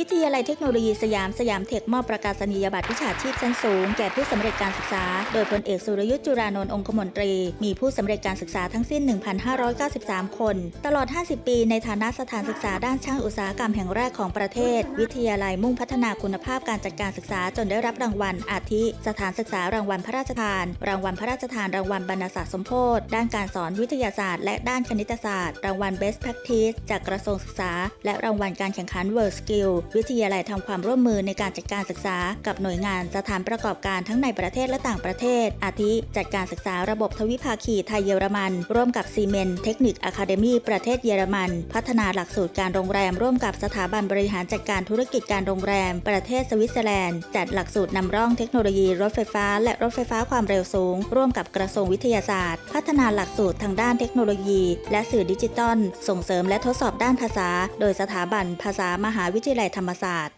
วิทยาลัยเทคโนโลยีสยามสยามเทคมอบประกาศนียบัตรวิชาชีพชั้นสูง แก่ผู้สำเร็จการศึกษา โดยพลเอกสุรยุทธ์จุรานนท์องคมนตรี มีผู้สำเร็จการศึกษาทั้งสิ้น 1,593 คน ตลอด 50 ปีในฐานะสถานศึกษาด้านช่างอุตสาหกรรมแห่งแรกของประเทศ วิทยาลัยมุ่งพัฒนาคุณภาพการจัดการศึกษาจนได้รับรางวัล อาทิ สถานศึกษารางวัลพระราชทาน รางวัลพระราชทานรางวัลบรรณศาสตร์สมโพธิด้านการสอนวิทยาศาสตร์ และด้านคณิตศาสตร์ รางวัล Best Practice จากกระทรวงศึกษา และรางวัลการแข่งขัน World Skill วิทยาลัยทำความร่วมมือในการจัดการศึกษา กับหน่วยงานสถานประกอบการทั้งในประเทศและต่างประเทศ อาทิจัดการศึกษาระบบทวิภาคีไทยเยอรมัน ร่วมกับซีเมนเทคนิคอะคาเดมีประเทศเยอรมัน พัฒนาหลักสูตรการโรงแรม ร่วมกับสถาบันบริหารจัดการธุรกิจการโรงแรม ประเทศสวิตเซอร์แลนด์ จัดหลักสูตรนำร่องเทคโนโลยีรถไฟฟ้า และรถไฟฟ้าความเร็วสูง ร่วมกับกระทรวงวิทยาศาสตร์ พัฒนาหลักสูตรทางด้านเทคโนโลยี และสื่อดิจิตอลส่งเสริมและทดสอบด้านภาษา โดยสถาบันภาษามหาวิทยาลัยธรรมศาสตร์